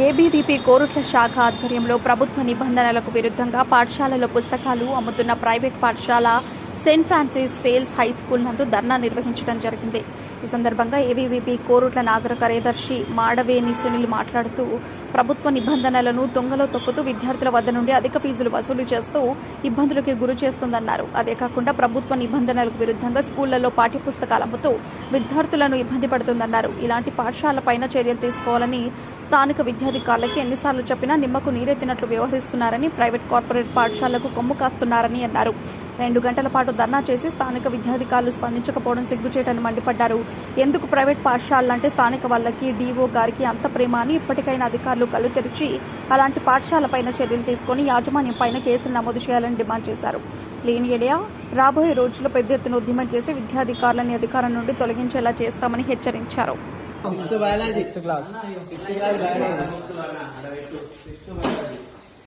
ABVP Korutla శాఖ ఆధ్వర్యంలో ప్రభుత్వ నిబంధనలకు విరుద్ధంగా పాఠశాలలో పుస్తకాలు అమ్ముతున్న ప్రైవేట్ పాఠశాల Saint Francis Sales high school నందు ధర్నా నిర్వహించడం జరిగింది. ఈ సందర్భంగా ఏవీవీపీ కోరుట్ల నాగర కార్యదర్శి మాడవేని సునీల్ మాట్లాడుతూ ప్రభుత్వ నిబంధనలను దొంగలో తొక్కుతూ విద్యార్థుల వద్ద నుండి అధిక ఫీజులు వసూలు చేస్తూ ఇబ్బందులకు గురి చేస్తుందన్నారు. అదే కాకుండా ప్రభుత్వ నిబంధనలకు విరుద్ధంగా స్కూళ్ళలో పాఠ్యపుస్తకాలు అమ్ముతూ విద్యార్థులను ఇబ్బంది పడుతుందన్నారు. ఇలాంటి పాఠశాలపైన చర్యలు తీసుకోవాలని స్థానిక విద్యాధికారులకి ఎన్నిసార్లు చెప్పినా నిమ్మకు నీరెత్తినట్లు వ్యవహరిస్తున్నారని ప్రైవేట్ కార్పొరేట్ పాఠశాలకు కొమ్ము కాస్తున్నారని అన్నారు. రెండు గంటల పాటు ధర్నా చేసి స్థానిక విద్యాధికారులు స్పందించకపోవడం సిగ్గుచేటని మండిపడ్డారు. ఎందుకు ప్రైవేట్ పాఠశాలలంటే స్థానిక వాళ్ళకి డీఓ గారికి అంత ప్రేమ అని ఇప్పటికైనా అధికారులు కళ్ళు తెరిచి అలాంటి పాఠశాలపైన చర్యలు తీసుకొని యాజమాన్యం పైన కేసులు నమోదు చేయాలని డిమాండ్ చేశారు. లేని ఎడియా రాబోయే రోజుల్లో పెద్ద ఎత్తున ఉద్యమం చేసి విద్యాధికారులని అధికారం నుండి తొలగించేలా చేస్తామని హెచ్చరించారు. Sixth sixth class sixth class